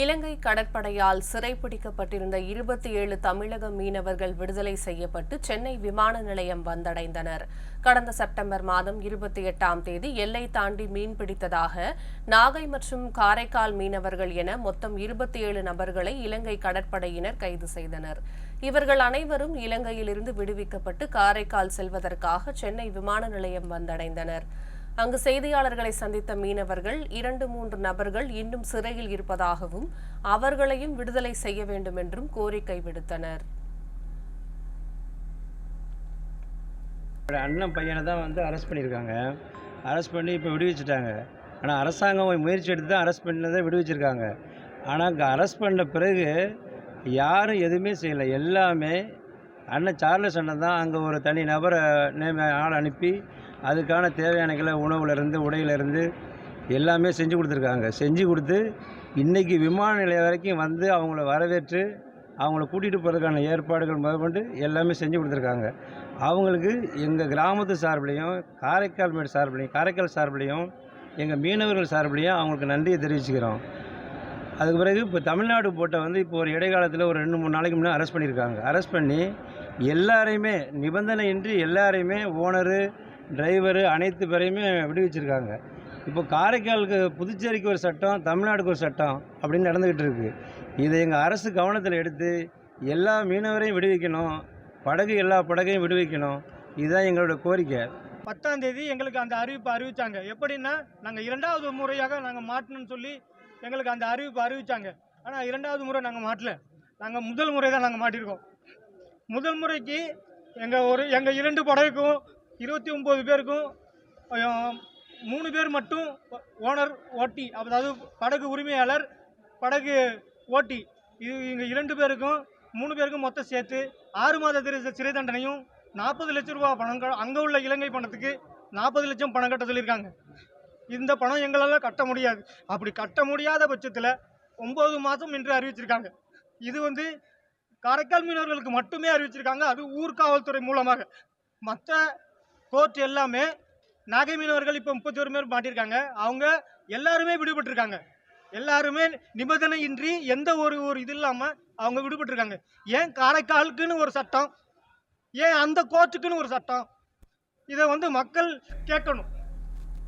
இலங்கை கடற்படையால் சிறைப்பிடிக்கப்பட்டிருந்த இருபத்தி ஏழு தமிழக மீனவர்கள் விடுதலை செய்யப்பட்டு சென்னை விமான நிலையம் வந்தடைந்தனர். கடந்த செப்டம்பர் மாதம் இருபத்தி எட்டாம் தேதி எல்லை தாண்டி மீன் பிடித்ததாக நாகை மற்றும் காரைக்கால் மீனவர்கள் என மொத்தம் இருபத்தி ஏழு நபர்களை இலங்கை கடற்படையினர் கைது செய்தனர். இவர்கள் அனைவரும் இலங்கையிலிருந்து விடுவிக்கப்பட்டு காரைக்கால் செல்வதற்காக சென்னை விமான நிலையம் வந்தடைந்தனர். அங்கு செய்தியாளர்களை சந்தித்த மீனவர்கள் இரண்டு மூன்று நபர்கள் இன்னும் சிறையில் இருப்பதாகவும் அவர்களையும் விடுதலை செய்ய வேண்டும் என்றும் கோரிக்கை விடுத்தனர். அண்ணன் பையனை தான் வந்து அரெஸ்ட் பண்ணியிருக்காங்க. அரெஸ்ட் பண்ணி இப்போ விடுவிச்சிட்டாங்க. ஆனால் அரசாங்கம் முயற்சி எடுத்து தான் அரெஸ்ட் பண்ணதை விடுவிச்சிருக்காங்க. ஆனால் அங்கே அரெஸ்ட் பண்ண பிறகு யாரும் எதுவுமே செய்யலை. எல்லாமே அண்ணன் சார்லஸ் அண்ணன் தான் அங்கே ஒரு தனி நபரை நேம ஆள் அனுப்பி அதுக்கான தேவையானகளை உணவுலேருந்து உடையிலேருந்து எல்லாமே செஞ்சு கொடுத்துருக்காங்க. செஞ்சு கொடுத்து இன்றைக்கி விமான நிலையம் வரைக்கும் வந்து அவங்கள வரவேற்று அவங்கள கூட்டிகிட்டு போகிறதுக்கான ஏற்பாடுகள் முதற்கொண்டு எல்லாமே செஞ்சு கொடுத்துருக்காங்க. அவங்களுக்கு எங்கள் கிராமத்து சார்பிலையும் காரைக்கால் மேடு சார்பிலையும் காரைக்கால் சார்பிலையும் எங்கள் மீனவர்கள் சார்பிலையும் அவங்களுக்கு நன்றியை தெரிவிச்சுக்கிறோம். அதுக்கு பிறகு இப்போ தமிழ்நாடு போட்டை வந்து இப்போ ஒரு இடைக்காலத்தில் ஒரு ரெண்டு மூணு நாளைக்கு முன்னாடி அரெஸ்ட் பண்ணியிருக்காங்க. அரெஸ்ட் பண்ணி எல்லாரையுமே நிபந்தனையின்றி எல்லாரையுமே ஓனரு டிரைவரு அனைத்து பேரையுமே விடுவிச்சிருக்காங்க. இப்போ காரைக்காலுக்கு புதுச்சேரிக்கு ஒரு சட்டம் தமிழ்நாடுக்கு ஒரு சட்டம் அப்படின்னு நடந்துக்கிட்டு இருக்குது இதை எங்கள் அரசு கவனத்தில் எடுத்து எல்லா மீனவரையும் விடுவிக்கணும் படகு எல்லா படகையும் விடுவிக்கணும். இதுதான் எங்களோட கோரிக்கை. பத்தாம் தேதி எங்களுக்கு அந்த அறிவிப்பு அறிவித்தாங்க எப்படின்னா நாங்கள் இரண்டாவது முறையாக நாங்கள் மாட்டணும்னு சொல்லி எங்களுக்கு அந்த அறிவிப்பு அறிவித்தாங்க ஆனால் இரண்டாவது முறை நாங்கள் மாட்டல. நாங்கள் முதல் முறை தான் நாங்கள் மாட்டியிருக்கோம். முதல் முறைக்கு எங்கள் ஒரு எங்கள் இரண்டு படகுக்கும் இருபத்தி ஒம்பது பேருக்கும் மூணு பேர் மட்டும் ஓனர் ஓட்டி அதாவது படகு உரிமையாளர் படகு ஓட்டி. இது இங்கே இரண்டு பேருக்கும் மூணு பேருக்கும் மொத்தம் சேர்த்து ஆறு மாத சிறை தண்டனையும் நாற்பது லட்சம் ரூபா பணம் அங்கே உள்ள இலங்கை பணத்துக்கு நாற்பது லட்சம் பணம் கட்ட சொல்லியிருக்காங்க. இந்த பணம் எங்களால் கட்ட முடியாது. அப்படி கட்ட முடியாத பட்சத்தில் ஒம்பது மாதம் என்று அறிவிச்சிருக்காங்க. இது வந்து காரைக்கால் மீனவர்களுக்கு மட்டுமே அறிவிச்சிருக்காங்க. அது ஊர்காவல்துறை மூலமாக. மற்ற கோர்ட் எல்லாமே நாகை மீனவர்கள் இப்போ முப்பத்தி ஒரு பேர் மாட்டியிருக்காங்க அவங்க எல்லாருமே விடுபட்டிருக்காங்க. எல்லாருமே நிபந்தனையின்றி எந்த ஒரு ஒரு இது இல்லாமல் அவங்க விடுபட்டிருக்காங்க. ஏன் காரைக்காலுக்குன்னு ஒரு சட்டம்? ஏன் அந்த கோர்ட்டுக்குன்னு ஒரு சட்டம்? இதை வந்து மக்கள் கேட்கணும்.